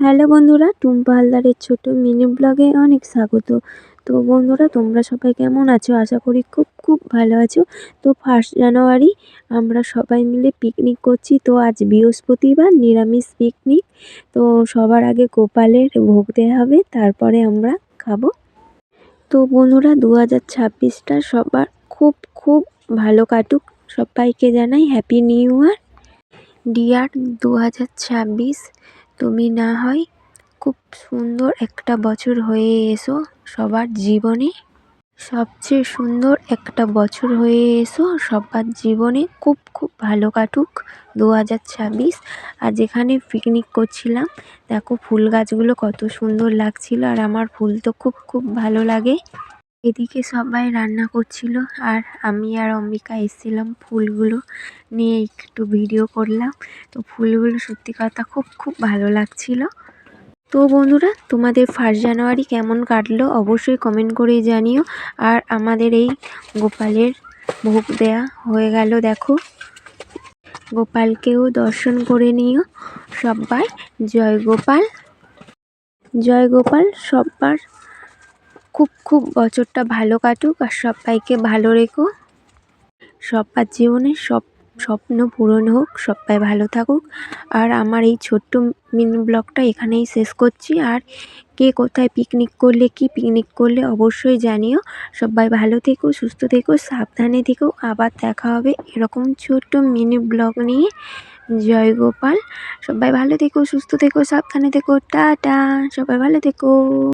Hello বন্ধুরা, টুম্পা হালদারের ছোট মিনি ব্লগে অনেক স্বাগত। তো বন্ধুরা, তোমরা সবাই কেমন আছো? আশা করি খুব খুব ভালো আছো। তো ফার্স্ট জানুয়ারি আমরা সবাই মিলে পিকনিক করছি। তো আজ বৃহস্পতিবার, নিরামিষ পিকনিক তো সবার আগে গোপালের ভোগ দেওয়া হবে, তারপরে আমরা খাব। তো বন্ধুরা দু হাজার ছাব্বিশটা সবার খুব খুব ভালো কাটুক। সবাইকে জানাই হ্যাপি নিউ ইয়ার ডিয়ার দু হাজার ছাব্বিশ তুমি না হয় খুব সুন্দর একটা বছর হয়ে এসো সবার জীবনে। সবচেয়ে সুন্দর একটা বছর হয়ে এসো সবার জীবনে। খুব খুব ভালো কাটুক দু হাজার ছাব্বিশ। আর যেখানে পিকনিক করছিলাম, দেখো ফুল গাছগুলো কত সুন্দর লাগছিল আর আমার ফুল তো খুব খুব ভালো লাগে। এদিকে সবাই রান্না করছিল আর আমি আর অম্বিকা এসেছিলাম ফুলগুলো নিয়ে একটু ভিডিও করলাম। তো ফুলগুলো সত্যি কথা খুব খুব ভালো লাগছিল। তো বন্ধুরা, তোমাদের ফার্স্ট জানুয়ারি কেমন কাটলো অবশ্যই কমেন্ট করে জানিও। আর আমাদের এই গোপালের ভোগ দেয়া হয়ে গেল, দেখো। গোপালকেও দর্শন করে নিও সবাই জয় গোপাল। জয় গোপাল সবার খুব খুব বছরটা ভালো কাটুক আর সবাইকে ভালো রেখো। সবার জীবনে সব স্বপ্ন পূরণ হোক, সবাই ভালো থাকুক। আর আমার এই ছোট্ট মিনি ব্লগটা এখানেই শেষ করছি। আর কে কোথায় পিকনিক করলে, কি পিকনিক করলে অবশ্যই জানিও। সবাই ভালো থেকো, সুস্থ থেকো, সাবধানে থেকো। আবার দেখা হবে এরকম ছোট্ট মিনি ব্লগ নিয়ে। জয় গোপাল। সবাই ভালো থেকো, সুস্থ থেকো, সাবধানে থেকো। টাটা। সবাই ভালো থেকো।